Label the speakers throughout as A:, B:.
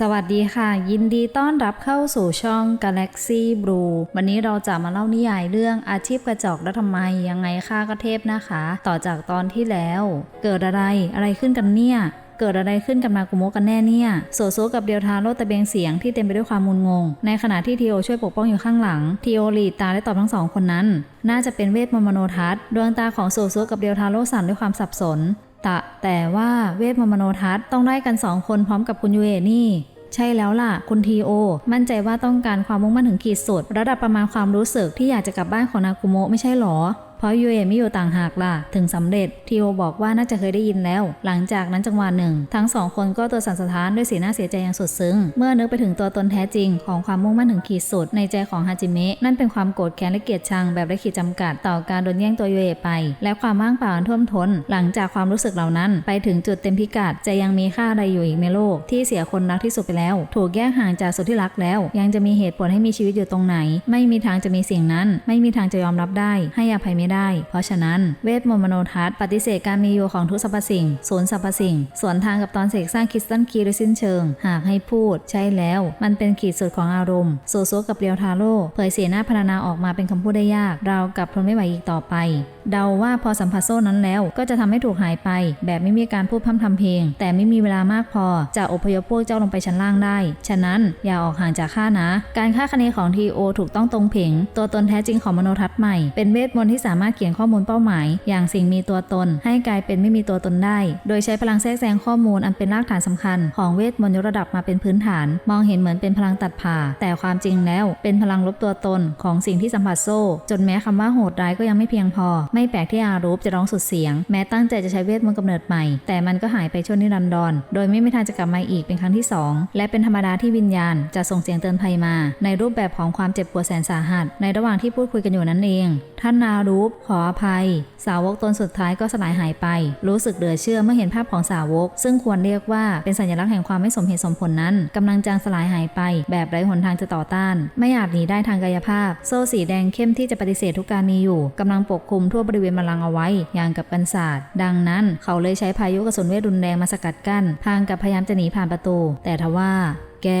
A: สวัสดีค่ะ ยินดีต้อนรับเข้าสู่ช่อง Galaxy Blue วันนี้เราจะมาเล่านิยายเรื่องอาชีพกระจอกแล้วทำไมยังไงค่าก็เทพนะคะ ต่อจากตอนที่แล้ว เกิดอะไรอะไรขึ้นกันเนี่ยเกิดอะไรขึ้นกับนากุโมกันแน่เนี่ยโซโซกับเดียวทาโร่ตะเบงเสียงที่เต็มไปด้วยความมุนงง ในขณะที่ทีโอช่วยปกป้องอยู่ข้างหลัง ทีโอหลีดตาและตอบทั้งสองคนนั้น น่าจะเป็นเวทมนต์มโนทัศน์ดวงตาของโซโซกับเดียวทาโร่สั่นด้วยความสับสน ตะ แต่ว่าเวทมมโนทัศน์ต้องได้กันสองคนพร้อมกับคุณยูเอนี่ใช่แล้วล่ะ คุณทีโอ มั่นใจว่าต้องการความมุ่งมั่นถึงขีดสุด ระดับประมาณความรู้สึกที่อยากจะกลับบ้านของนากุโมะไม่ใช่หรอ เพราะยูเอะไม่อยู่ต่างหากล่ะ ถึงสำเร็จทีโอบอกว่าน่าจะเคยได้ยินแล้ว หลังจากนั้นจังหวะหนึ่ง ทั้งสองคนก็ตัวสั่นสะท้านด้วยสีหน้าเสียใจอย่างสุดซึ้ง เมื่อนึกไปถึงตัวตนแท้จริงของความมุ่งมั่นถึงขีดสุดในใจของฮาจิเมะนั่นเป็นความโกรธแค้นและเกลียดชังแบบไร้ขีดจำกัดต่อการโดนแย่งตัวยูเอะไป และความว่างเปล่าท่วมท้น หลังจากความรู้สึกเหล่านั้น ไปถึงจุดเต็มพิกัดจะยังมีค่าอะไรอยู่อีกในโลก ที่เสียคนรักที่สุดไปแล้ว ถูกแยกห่างจากสุดที่รักแล้ว ยังจะมีเหตุผลให้มีชีวิตอยู่ตรงไหน ไม่มีทางจะมีสิ่งนั้น ไม่มีทางจะยอมรับได้ให้อภัยไม่ได้ เพราะฉะนั้นเวทมนต์มโนทัศน์ปฏิเสธการมีอยู่ของทุกสรรพสิ่งศูนย์สรรพสิ่ง สวนทางกับตอนเสกสร้างคิสตันคีโดยสิ้นเชิง หากให้พูด ใช่แล้ว มันเป็นขีดสุดของอารมณ์โซโซกับเรียวทาโร่เผยเสียหน้าพรรณนาออกมาเป็นคำพูดได้ยาก เรากับทนไม่ไหวอีกต่อไป เดาว่าพอสัมผัสโซ่นั้นแล้ว ก็จะทำให้ถูกหายไป แบบไม่มีการพูดพร่ำทำเพลง แต่ไม่มีเวลามากพอจะอพยพพวกเจ้าลงไปชั้นล่างได้ ฉะนั้นอย่าออกห่างจากข้านะ การคาคะเนของทีโอถูกต้องตรงเพงตัวตนแท้จริงของมโนทัศน์ใหม่ เป็นเวทมนต์ที่สามารถเขียนข้อมูลเป้าหมาย อย่างสิ่งมีตัวตน ให้กลายเป็นไม่มีตัวตนได้ โดยใช้พลังแทรกแซงข้อมูลอันเป็นรากฐานสำคัญ ของเวทมนต์ยกระดับมาเป็นพื้นฐาน มองเห็นเหมือนเป็นพลังตัดผ่า แต่ความจริงแล้ว เป็นพลังลบตัวตนของสิ่งที่สัมผัสโซ่ จนแม้คำว่าโหดร้ายก็ยังไม่เพียงพอไม่แปลกที่อารูปจะร้องสุดเสียง แม้ตั้งใจจะใช้เวทมนต์กำเนิดใหม่ แต่มันก็หายไปชั่วนิรันดร โดยไม่มีทางจะกลับมาอีกเป็นครั้งที่สองและเป็นธรรมดาที่วิญญาณจะส่งเสียงเตือนภัยมา ในรูปแบบของความเจ็บปวดแสนสาหัส ในระหว่างที่พูดคุยกันอยู่นั่นเอง ท่านนารูปขออภัย สาวกตนสุดท้ายก็สลายหายไป รู้สึกเหลือเชื่อเมื่อเห็นภาพของสาวก ซึ่งควรเรียกว่าเป็นสัญลักษณ์แห่งความไม่สมเหตุสมผลนั้นกำลังจางสลายหายไป แบบไร้หนทางจะต่อต้าน ไม่อาจหนีได้ทางกายภาพ โซ่สีแดงเข้มที่จะปฏิเสธทุกการมีอยู่กำลังปกคลุมทั่วบริเวณมลังเอาไว้ อย่างกับกันศาสตร์ ดังนั้นเขาเลยใช้พายุกระสุนเวทรุนแรงมาสกัดกั้น พางกับพยายามจะหนีผ่านประตู แต่ทว่า แก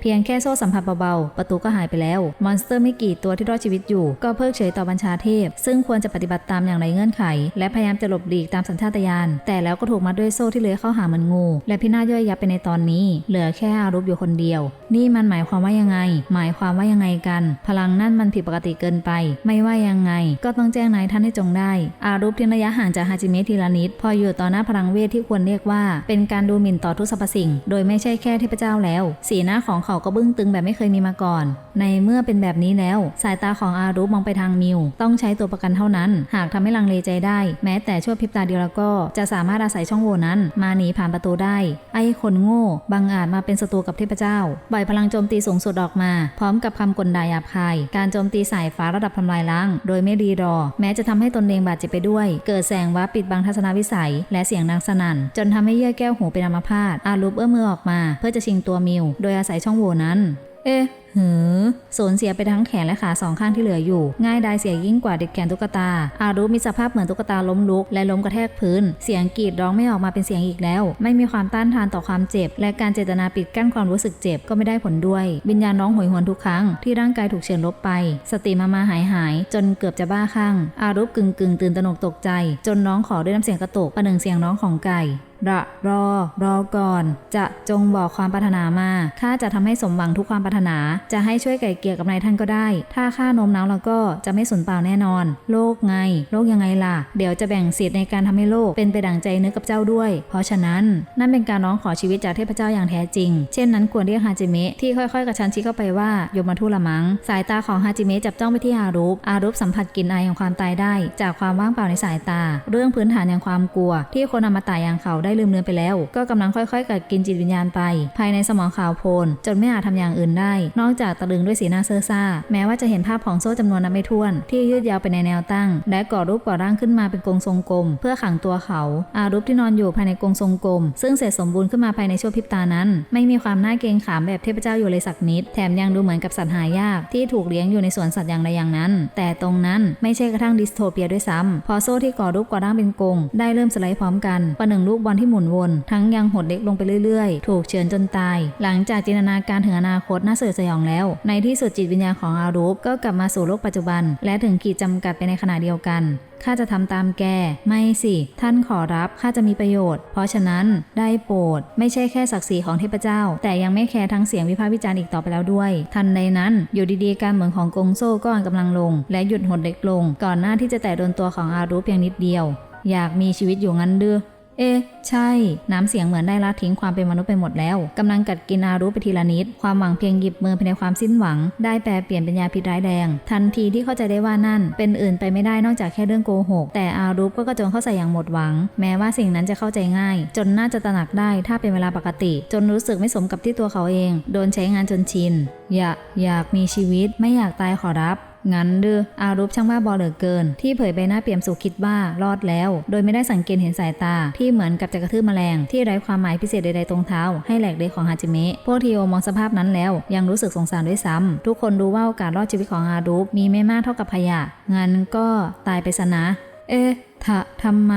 A: เพียงแค่โซ่สัมผัสเบาๆ ประตูก็หายไปแล้ว มอนสเตอร์ไม่กี่ตัวที่รอดชีวิตอยู่ ก็เพิกเฉยต่อบัญชาเทพ ซึ่งควรจะปฏิบัติตามอย่างไรเงื่อนไข และพยายามจะหลบหลีกตามสัญชาตญาณ แต่แล้วก็ถูกมัดด้วยโซ่ที่เลื้อยเข้าหาเหมันงู และพินาศย่อยยับไปในตอนนี้ เหลือแค่อารุปอยู่คนเดียว นี่มันหมายความว่ายังไง หมายความว่ายังไงกัน พลังนั่นมันผิดปกติเกินไป ไม่ว่ายังไง ก็ต้องแจ้งนายท่านให้จงได้ อารุปทิ้งระยะห่างจากฮาจิเมะทีละนิด พออยู่ต่อหน้าพลังเวทที่ควรเรียกว่า เป็นการดูหมิ่นต่อทุกสรรพสิ่ง โดยไม่ใช่แค่เทพเจ้าแล้วสีหน้าของเขาก็บึ้งตึงแบบไม่เคยมีมาก่อน ในเมื่อเป็นแบบนี้แล้ว สายตาของอารุปมองไปทางมิว ต้องใช้ตัวประกันเท่านั้น หากทำให้ลังเลใจได้ แม้แต่ชั่วพริบตาเดียวแล้วก็ จะสามารถอาศัยช่องโหว่นั้น มาหนีผ่านประตูได้ ไอ้คนโง่บังอาจมาเป็นศัตรูกับเทพเจ้าบ่อยพลังโจมตีสูงสุดออกมา พร้อมกับคำกลด่าหยาบคาย การโจมตีสายฟ้าระดับทำลายล้าง โดยไม่รีรอ แม้จะทำให้ตนเองบาดเจ็บไปด้วย เกิดแสงว้าปิดบังทัศนวิสัย และเสียงดังสนั่น จนทำให้เยื่อแก้วหูเป็นอัมพาตอารูปเอื้อมมือออกมา เพื่อจะชิงตัวมิวโดยอาศัยช่องโหว่นั้น เอ๊ะหือสูญเสียไปทั้งแขนและขาสองข้างที่เหลืออยู่ ง่ายดายเสียยิ่งกว่าเด็กแขนตุ๊กตา อารุมีสภาพเหมือนตุ๊กตาล้มลุก และล้มกระแทกพื้น เสียงกรีดร้องไม่ออกมาเป็นเสียงอีกแล้ว ไม่มีความต้านทานต่อความเจ็บ และการเจตนาปิดกั้นความรู้สึกเจ็บก็ไม่ได้ผลด้วย วิญญาณร้องโหยหวนทุกครั้งที่ร่างกายถูกเฉือนลบไป สติมามาหายหาย จนเกือบจะบ้าคลั่งอารุกึ่งกึ่งตื่นตระหนกตกใจ จนร้องขอด้วยน้ำเสียงกระตุกประหนึ่งเสียงร้องของไก่ ระรอ รอก่อน จะจงบอกความปรารถนามาข้าจะทำให้สมหวังทุกความปรารถนา จะให้ช่วยไก่เกลี่ยกับนายท่านก็ได้ ถ้าข้าโน้มน้าวแล้วก็จะไม่สูญเปล่าแน่นอน โลกไง โลกยังไงล่ะ เดี๋ยวจะแบ่งสิทธิ์ในการทำให้โลกเป็นไปดั่งใจนึกกับเจ้าด้วย เพราะฉะนั้นนั่นเป็นการร้องขอชีวิตจากเทพเจ้าอย่างแท้จริง เช่นนั้นควรเรียกฮาจิเมะที่ค่อยๆกระชันชิดเข้าไปว่ายมทูตละมังสายตาของฮาจิเมะจับจ้องไปที่อารุปอารุปสัมผัสกลิ่นอายของความตายได้ จากความว่างเปล่าในสายตา เรื่องพื้นฐานอย่างความกลัว ที่คนอมตะอย่างเขาไได้ลืมเลือนไปแล้ว ก็กำลังค่อยๆ กัดกินจิตวิญญาณไป ภายในสมองขาวโพลนจนไม่อาจทำอย่างอื่นได้ นอกจากตะลึงด้วยสีหน้าเซ่อซ่า แม้ว่าจะเห็นภาพของโซ่จำนวนนับไม่ถ้วน ที่ยืดยาวไปในแนวตั้ง และก่อรูปก่อร่างขึ้นมาเป็นกรงทรงกลม เพื่อขังตัวเขา อารูปที่นอนอยู่ภายในกรงทรงกลม ซึ่งเสร็จสมบูรณ์ขึ้นมาภายในชั่วพริบตานั้น ไม่มีความน่าเกรงขามแบบเทพเจ้าอยู่เลยสักนิด แถมยังดูเหมือนกับสัตว์หายากที่ถูกเลี้ยงอยู่ในสวนสัตว์อย่างใดอย่างนั้น แต่ตรงนั้นไม่ใช่กระทั่งดิสโทเปียด้วยซ้ำพอโซ่ที่ก่อรูปก่อร่างเป็นกรงได้เริ่มสไลด์พร้อมกันประหนึ่งลูกบอลที่หมุนวน ทั้งยังหดเล็กลงไปเรื่อยๆ ถูกเฉือนจนตาย หลังจากจินตนาการถึงอนาคตน่าเสยดสยองแล้ว ในที่สุดจิตวิญญาณของอารูปก็กลับมาสู่โลกปัจจุบัน และถึงขีดจำกัดไปในขณะเดียวกันข้าจะทำตามแก ไม่สิ ท่านขอรับข้าจะมีประโยชน์ เพราะฉะนั้นได้โปรด ไม่ใช่แค่ศักดิ์ศรีของเทพเจ้า แต่ยังไม่แคร์ทั้งเสียงวิพากษ์วิจารณ์อีกต่อไปแล้วด้วย ทันใดนั้น อยู่ดีๆ การเหมือนของกงโซ่ก็อ่อนกำลังลง และหยุดหดเล็กลง ก่อนหน้าที่จะแตะโดนตัวของอารูปเพียงนิดเดียว อยากมีชีวิตอยู่งั้นดื้อ เอ๊ใช่ น้ำเสียงเหมือนได้ละทิ้งความเป็นมนุษย์ไปหมดแล้วกำลังกัดกินอารุไปทีละนิด ความหวังเพียงหยิบมือภายในความสิ้นหวัง ได้แปลเปลี่ยนเป็นยาพิษร้ายแรง ทันทีที่เข้าใจได้ว่านั่น เป็นอื่นไปไม่ได้นอกจากแค่เรื่องโกหก แต่อารุก็กระโจนเข้าใส่อย่างหมดหวัง แม้ว่าสิ่งนั้นจะเข้าใจง่าย จนน่าจะตระหนักได้ถ้าเป็นเวลาปกติ จนรู้สึกไม่สมกับที่ตัวเขาเอง โดนใช้งานจนชิน อยากอยากมีชีวิตไม่อยากตายขอรับ งั้นดืออารูปช่างว่าบอเหลือเกิน ที่เผยใบหน้าเปี่ยมสุขคิดว่ารอดแล้ว โดยไม่ได้สังเกตเห็นสายตา ที่เหมือนกับจะกระทืบแมลง ที่ไร้ความหมายพิเศษใดๆตรงเท้า ให้แหลกเดของฮาจิเมะพวกทีโอมองสภาพนั้นแล้ว ยังรู้สึกสงสารด้วยซ้ำทุกคนรู้ว่าโอกาสรอดชีวิตของอารูปมีไม่มากเท่ากับพยะงั้นก็ตายไปซะนะ เอ๊ ทะทำไม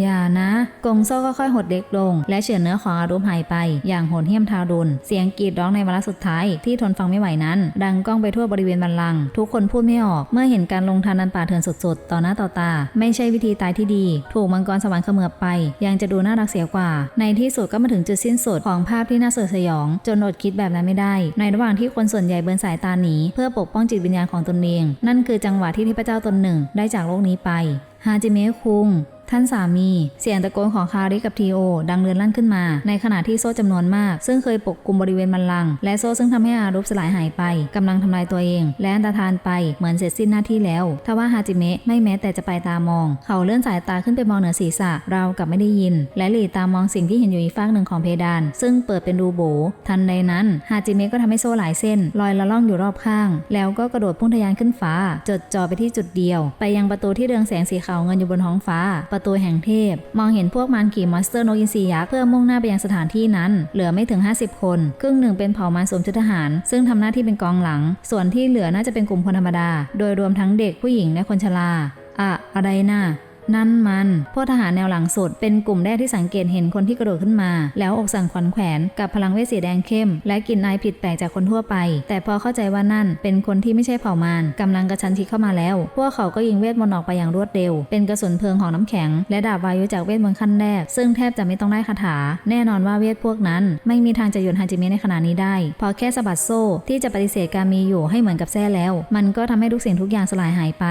A: อย่านะกงโซ่ก็ค่อยหดเล็กลง และเฉือนเนื้อของอารุมหายไป อย่างโหดเหี้ยมทารุณเสียงกรีดร้องในวาระสุดท้ายที่ทนฟังไม่ไหวนั้น ดังก้องไปทั่วบริเวณบันลัง ทุกคนพูดไม่ออก เมื่อเห็นการลงทันนันป่าเถื่อนสดๆ ต่อหน้าต่อตา ไม่ใช่วิธีตายที่ดี ถูกมังกรสวรรค์เขมือบไป ยังจะดูน่ารักเสียกว่า ในที่สุดก็มาถึงจุดสิ้นสุดของภาพที่น่าสยดสยอง จนอดคิดแบบนั้นไม่ได้ ในระหว่างที่คนส่วนใหญ่เบินสายตาหนีเพื่อปกป้องจิตวิญญาณของตนเอง นั่นคือจังหวะที่เทพเจ้าตนหนึ่งได้จากโลกนี้ไป ฮาจิเมะคุง ท่านสามี เสียงตะโกนของคาริกับทีโอ ดังเรือนลั่นขึ้นมา ในขณะที่โซ่จำนวนมาก ซึ่งเคยปกคลุมบริเวณบันลัง และโซ่ซึ่งทำให้อารุปสลายหายไปกำลังทำลายตัวเอง และอันตรธานไปเหมือนเสร็จสิ้นหน้าที่แล้ว ทว่าฮาจิเมะไม่แม้แต่จะไปตามอง เขาเลื่อนสายตาขึ้นไปมองเหนือศีรษะรากับไม่ได้ยิน และหลีตามองสิ่งที่เห็นอยู่อีกฟากหนึ่งของเพดาน ซึ่งเปิดเป็นรูโบ ทันใดนั้นฮาจิเมะก็ทำให้โซ่หลายเส้น ลอยละล่องอยู่รอบข้าง แล้วก็กระโดดพุ่งทะยานขึ้นฟ้า จดจ่อไปที่จุดเดียว ไปยังประตูที่เรืองแสงสีขาวเงินอยู่บนท้องฟ้าประตูแห่งเทพ มองเห็นพวกมารขี่มอนสเตอร์นกอินทรียักษ์เพื่อมุ่งหน้าไปยังสถานที่นั้น เหลือไม่ถึง 50 คน ครึ่งหนึ่งเป็นเผ่ามารสวมชุดทหาร ซึ่งทำหน้าที่เป็นกองหลัง ส่วนที่เหลือน่าจะเป็นกลุ่มคนธรรมดา โดยรวมทั้งเด็กผู้หญิงและคนชราอะอะไรน่ะ นั่นมันพวกทหารแนวหลังสุด เป็นกลุ่มแรกที่สังเกตเห็นคนที่กระโดดขึ้นมา แล้วอกสั่นขวัญแขวนกับพลังเวทสีแดงเข้ม และกลิ่นอายผิดแปลกจากคนทั่วไป แต่พอเข้าใจว่านั่นเป็นคนที่ไม่ใช่เผ่ามารกำลังกระชันชิดเข้ามาแล้ว พวกเขาก็ยิงเวทมนต์ออกไปอย่างรวดเร็ว เป็นกระสุนเพลิงของน้ำแข็ง และดาบวายุจากเวทมนต์ขั้นแรก ซึ่งแทบจะไม่ต้องได้คาถา แน่นอนว่าเวทพวกนั้น ไม่มีทางจะหยุดฮาจิเมะในขณะนี้ได้ พอแค่สะบัดโซ่ที่จะปฏิเสธการมีอยู่ให้เหมือนกับแท้แล้ว มันก็ทำให้ทุกสิ่งทุกอย่างสลายหายไป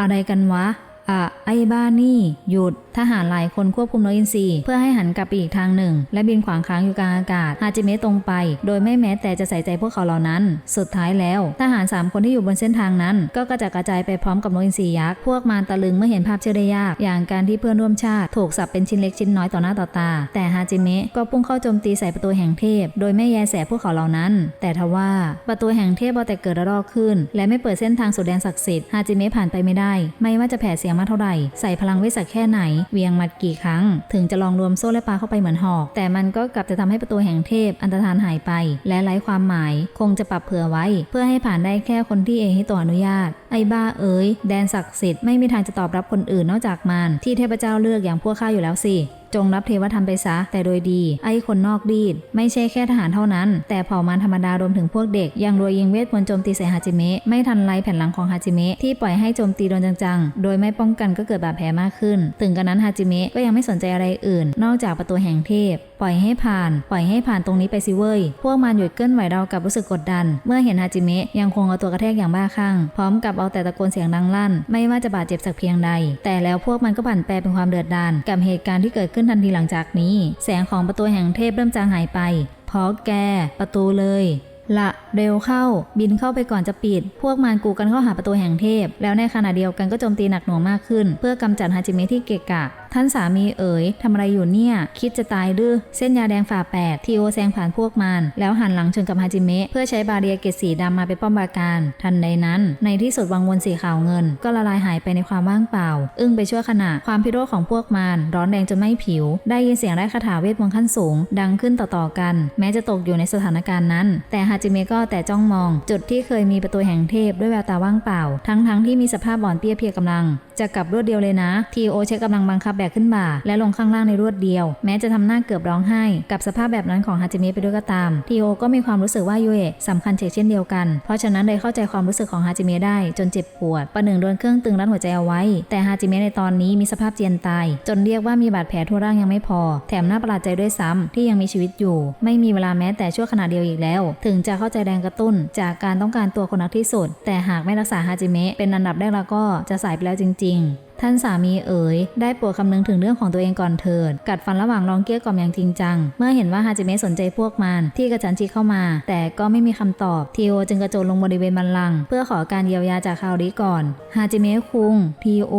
A: อะไรกันวะ อะไอบ้านี่ หยุด ทหารหลายคนควบคุมนกอินทรีเพื่อให้หันกลับไปอีกทางหนึ่ง และบินขวางค้างอยู่กลางอากาศฮาจิเมะตรงไป โดยไม่แม้แต่จะใส่ใจพวกเขาเหล่านั้น สุดท้ายแล้ว ทหาร 3 คนที่อยู่บนเส้นทางนั้น ก็กระจัดกระจายไปพร้อมกับนกอินทรียักษ์พวกมารตะลึงเมื่อเห็นภาพเชื่อได้ยาก อย่างการที่เพื่อนร่วมชาติถูกสับเป็นชิ้นเล็กชิ้นน้อยต่อหน้าต่อตา แต่ฮาจิเมะก็พุ่งเข้าโจมตีใส่ประตูแห่งเทพ โดยไม่แยแสพวกเขาเหล่านั้น แต่ทว่าประตูแห่งเทพเอแต่เกิดระลอกขึ้น และไม่เปิดเส้นทางสู่แดนศักดิ์สิทธิ์ฮาจิเมะผ่านไปไม่ได้ ไม่ว่าจะแผ่เสียงมากเท่าไหร่ ใส่พลังเวทสักแค่ไหน เวียงมัดกี่ครั้ง ถึงจะลองรวมโซ่และปลาเข้าไปเหมือนหอก แต่มันก็กลับจะทำให้ประตูแห่งเทพอันตรธานหายไป และไร้ความหมาย คงจะปรับเผื่อไว้ เพื่อให้ผ่านได้แค่คนที่เองให้ตัวอนุญาต ไอ้บ้าเอ๋ยแดนศักดิ์สิทธิ์ไม่มีทางจะตอบรับคนอื่นนอกจากมารที่เทพเจ้าเลือกอย่างพวกข้าอยู่แล้วสิ จงรับเทวธรรมไปซะแต่โดยดี ไอ้คนนอกดีด ไม่ใช่แค่ทหารเท่านั้น แต่เผ่ามารธรรมดารวมถึงพวกเด็ก ยังรวยยิงเวทมนต์โจมตีใส่ฮาจิเมะไม่ทันไรแผ่นหลังของฮาจิเมะที่ปล่อยให้โจมตีโดนจังๆ โดยไม่ป้องกันก็เกิดบาดแผลมากขึ้น ถึงกระนั้นฮาจิเมะก็ยังไม่สนใจอะไรอื่น นอกจากประตูแห่งเทพ ล่อยให้ผ่าน ปล่อยให้ผ่านตรงนี้ไปสิเว้ย พวกมันหยุดเคลื่อนไหวเรากับรู้สึกกดดัน เมื่อเห็นฮาจิเมะยังคงเอาตัวกระแทกอย่างบ้าคลั่ง พร้อมกับเอาแต่ตะโกนเสียงดังลั่น ไม่ว่าจะบาดเจ็บสักเพียงใด แต่แล้วพวกมันก็ผันแปรเป็นความเดือดดาลกับเหตุการณ์ที่เกิดขึ้นทันทีหลังจากนี้ แสงของประตูแห่งเทพเริ่มจางหายไปพราะแก ประตูเลยละเร็วเข้า บินเข้าไปก่อนจะปิด พวกมันกูกันเข้าหาประตูแห่งเทพ แล้วในขณะเดียวกันก็โจมตีหนักหน่วงมากขึ้น เพื่อกำจัดฮาจิเมะที่เกะกะ ท่านสามีเอ๋ยทำอะไรอยู่เนี่ย คิดจะตายดื้อเส้นยาแดงฝ่าแปดทีโอแซงผ่านพวกมัน แล้วหันหลังชนกับฮาจิเมะเพื่อใช้บาเรียเกตสีดำมาเป็นป้อมปราการ ทันใดนั้น ในที่สุดวังวนสีขาวเงิน ก็ละลายหายไปในความว่างเปล่า อึ้งไปชั่วขณะความพิโรธของพวกมันร้อนแรงจนไม่ผิว ได้ยินเสียงไร้คาถาเวทมนต์ขั้นสูง ดังขึ้นต่อๆกัน แม้จะตกอยู่ในสถานการณ์นั้น แต่ฮาจิเมะก็แต่จ้องมอง จุดที่เคยมีประตูแห่งเทพด้วยแววตาว่างเปล่า ทั้งๆที่มีสภาพอ่อนเปี้ยเพียกำลัง จะกลับรวดเดียวเลยนะทีโอใช้กำลังบังคับแบบกขึ้นบ่าและลงข้างล่างในรวดเดียว แม้จะทำหน้าเกือบร้องไห้ กับสภาพแบบนั้นของฮาจิเมะไปด้วยก็ตามทีโอก็มีความรู้สึกว่ายูเอะสำคัญเช่นเดียวกัน เพราะฉะนั้นเลยเข้าใจความรู้สึกของฮาจิเมะได้จนเจ็บปวดประหนึ่งโดนเครื่องตึงรัดหัวใจเอาไว้ แต่ฮาจิเมะในตอนนี้มีสภาพเจียนตาย จนเรียกว่ามีบาดแผลทั่วร่างยังไม่พอ แถมน่าประหลาดใจด้วยซ้ำที่ยังมีชีวิตอยู่ ไม่มีเวลาแม้แต่ชั่วขณะเดียวอีกแล้ว ถึงจะเข้าใจแรงกระตุ้น จากการต้องการตัวคนนักที่สุด แต่หากไม่รักษาฮาจิเมะเป็นอันดับแรกแล้วก็จะสายไปแล้วจริง ๆ ท่านสามีเอ๋ยได้โปรดคำนึงถึงเรื่องของตัวเองก่อนเถิด กัดฟันระหว่างร้องเกลี้ยกล่อมอย่างจริงจัง เมื่อเห็นว่าฮาจิเมะสนใจพวกมันที่กระจันชิเข้ามา แต่ก็ไม่มีคำตอบทีโอจึงกระโจนลงบริเวณบันลัง เพื่อขอการเยียวยาจากคาวริก่อนฮาจิเมะคุงทีโอ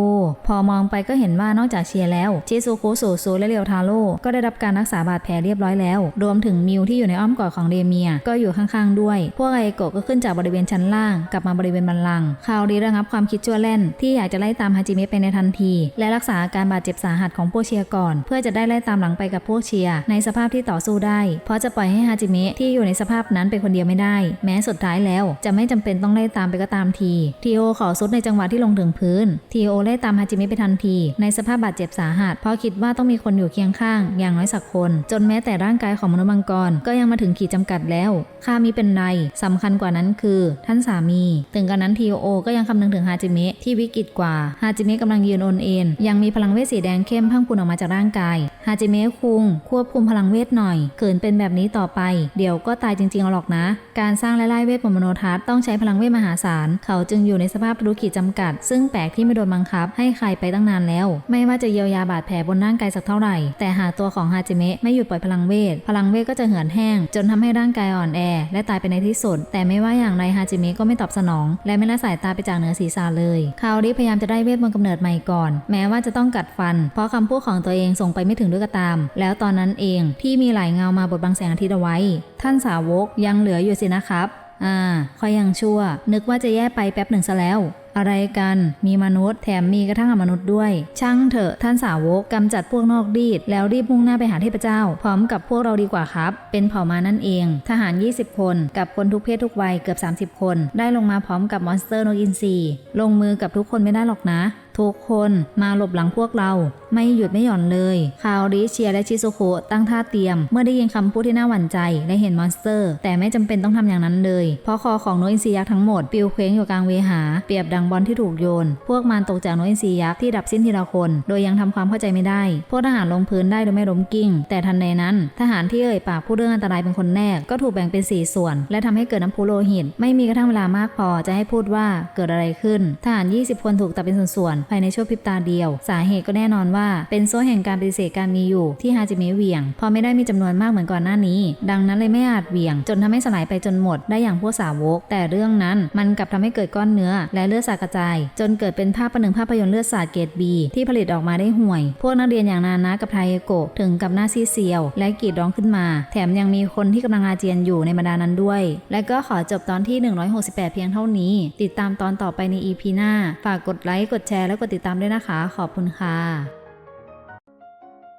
A: พอมองไปก็เห็นว่านอกจากเชียร์แล้วชิซูคุสูซูและเรียวทาโร่ก็ได้รับการรักษาบาดแผลเรียบร้อยแล้ว รวมถึงมิวที่อยู่ในอ้อมกอดของเดเมียก็อยู่ข้างๆด้วย พวกไอโกะก็ขึ้นจากบริเวณชั้นล่าง กลับมาบริเวณบันลังคาวริระงับความคิดชั่วเล่นที่อยากจะไล่ตามฮาจิเมะไปในทันที และรักษาอาการบาดเจ็บสาหัสของพวกเชียร์ก่อน เพื่อจะได้ไล่ตามหลังไปกับพวกเชียร์ในสภาพที่ต่อสู้ได้ เพราะจะปล่อยให้ฮาจิเมะที่อยู่ในสภาพนั้นเป็นคนเดียวไม่ได้ แม้สุดท้ายแล้ว จะไม่จำเป็นต้องไล่ตามไปก็ตามทีทีโอขอซุดในจังหวะที่ลงถึงพื้นทีโอไล่ตามฮาจิเมะไปทันที ในสภาพบาดเจ็บสาหัส เพราะคิดว่าต้องมีคนอยู่เคียงข้าง อย่างน้อยสักคน จนแม้แต่ร่างกายของมนุษย์มังกรก็ยังมาถึงขีดจำกัดแล้วข้ามีเป็นไรสำคัญกว่านั้นคือ ท่านสามี ถึงกระนั้นทีโอก็ยังคำนึงถึงฮาจิเมะที่วิกฤตกว่าฮาจิเมะกำลังยืนโอนเอ็นยังมีพลังเวทสีแดงเข้มพังพูนออกมาจากร่างกายฮาจิเมะคุง ควบคุมพลังเวทหน่อยเกินเป็นแบบนี้ต่อไป เดี๋ยวก็ตายจริงๆเอาหรอกนะ การสร้างและไล่เวทมนต์มโนทัศน์ต้องใช้พลังเวทมหาศาล เขาจึงอยู่ในสภาพธุรกิจจำกัด ซึ่งแปลกที่ไม่โดนบังคับ ให้ใครไปตั้งนานแล้ว ไม่ว่าจะเยียวยาบาดแผลบนร่างกายสักเท่าไหร่ แต่หากตัวของฮาจิเมะไม่หยุดปล่อยพลังเวท พลังเวทก็จะเหือดแห้ง จนทำให้ร่างกายอ่อนแอ และตายไปในที่สุด แต่ไม่ว่าอย่างไรฮาจิเมะก็ไม่ตอบสนอง และไม่ละสายตาไปจากเหนือศีรษะเลยคาวริพยายามจะได้เวทบนกำเนิดม่ก่อน แม้ว่าจะต้องกัดฟัน เพราะคำพูดของตัวเองส่งไปไม่ถึงด้วยก็ตาม แล้วตอนนั้นเองที่มีหลายเงามาบดบังแสงอาทิตย์เอาไว้ ท่านสาวกยังเหลืออยู่สินะครับ อ่าคอยยังชั่ว นึกว่าจะแย่ไปแป๊บหนึ่งซะแล้วอะไรกัน มีมนุษย์แถมมีกระทั่งอมนุษย์ด้วย ช่างเถอะท่านสาวกกำจัดพวกนอกดีด แล้วรีบมุ่งหน้าไปหาเทพเจ้า พร้อมกับพวกเราดีกว่าครับ เป็นเผ่ามานั่นเอง ทหาร 20 คน กับคนทุกเพศทุกวัยเกือบ 30 คน ได้ลงมาพร้อมกับมอนสเตอร์นกอินทรีลงมือกับทุกคนไม่ได้หรอกนะ ทุกคนมาหลบหลังพวกเรา ไม่หยุดไม่หย่อนเลยคาวริเชียและชิซุโคะตั้งท่าเตรียม เมื่อได้ยินคำพูดที่น่าหวั่นใจและเห็นมอนสเตอร์ แต่ไม่จำเป็นต้องทำอย่างนั้นเลย เพราะคอของโนอินทรียักษ์ทั้งหมดปิวเคว้งอยู่กลางเวหา เปรียบดังบอลที่ถูกโยน พวกมันตกจากโนอินทรียักษ์ที่ดับสิ้นทีละคน โดยยังทำความเข้าใจไม่ได้ พวกทหารลงพื้นได้โดยไม่ล้มกิ้ง แต่ทันใดนั้น ทหารที่เอ่ยปากพูดเรื่องอันตรายเป็นคนแรกก็ถูกแบ่งเป็นสี่ส่วน และทำให้เกิดน้ำพุโลหิต ไม่มีกระทั่งเวลามากพอจะให้พูดว่าเกิดอะไรขึ้น ทหาร 20 คนถูกตัดเป็นส่วนภายในชั่วพริบตาเดียว สาเหตุก็แน่นอนว่า เป็นโซ่แห่งการปฏิเสธการมีอยู่ที่ฮาจิเมะเหวี่ยง พอไม่ได้มีจำนวนมากเหมือนก่อนหน้านี้ ดังนั้นเลยไม่อาจเหวี่ยง จนทำให้สลายไปจนหมดได้อย่างพวกสาวก แต่เรื่องนั้นมันกลับทำให้เกิดก้อนเนื้อ และเลือดสาดกระจาย จนเกิดเป็นภาพประหนึ่งภาพยนตร์เลือดสาดเกรดบีที่ผลิตออกมาได้ห่วย พวกนักเรียนอย่างนานะกับไทโกะถึงกับหน้าซีเซียว และกรีดร้องขึ้นมา แถมยังมีคนที่กำลังอาเจียนอยู่ในบรรดานั้นด้วย และก็ขอจบตอนที่ 168 เพียงเท่านี้ ติดตามตอนต่อไปใน EP หน้า ฝากกดไลค์ กดแชร์และกดติดตามด้วยนะคะ ขอบคุณค่ะ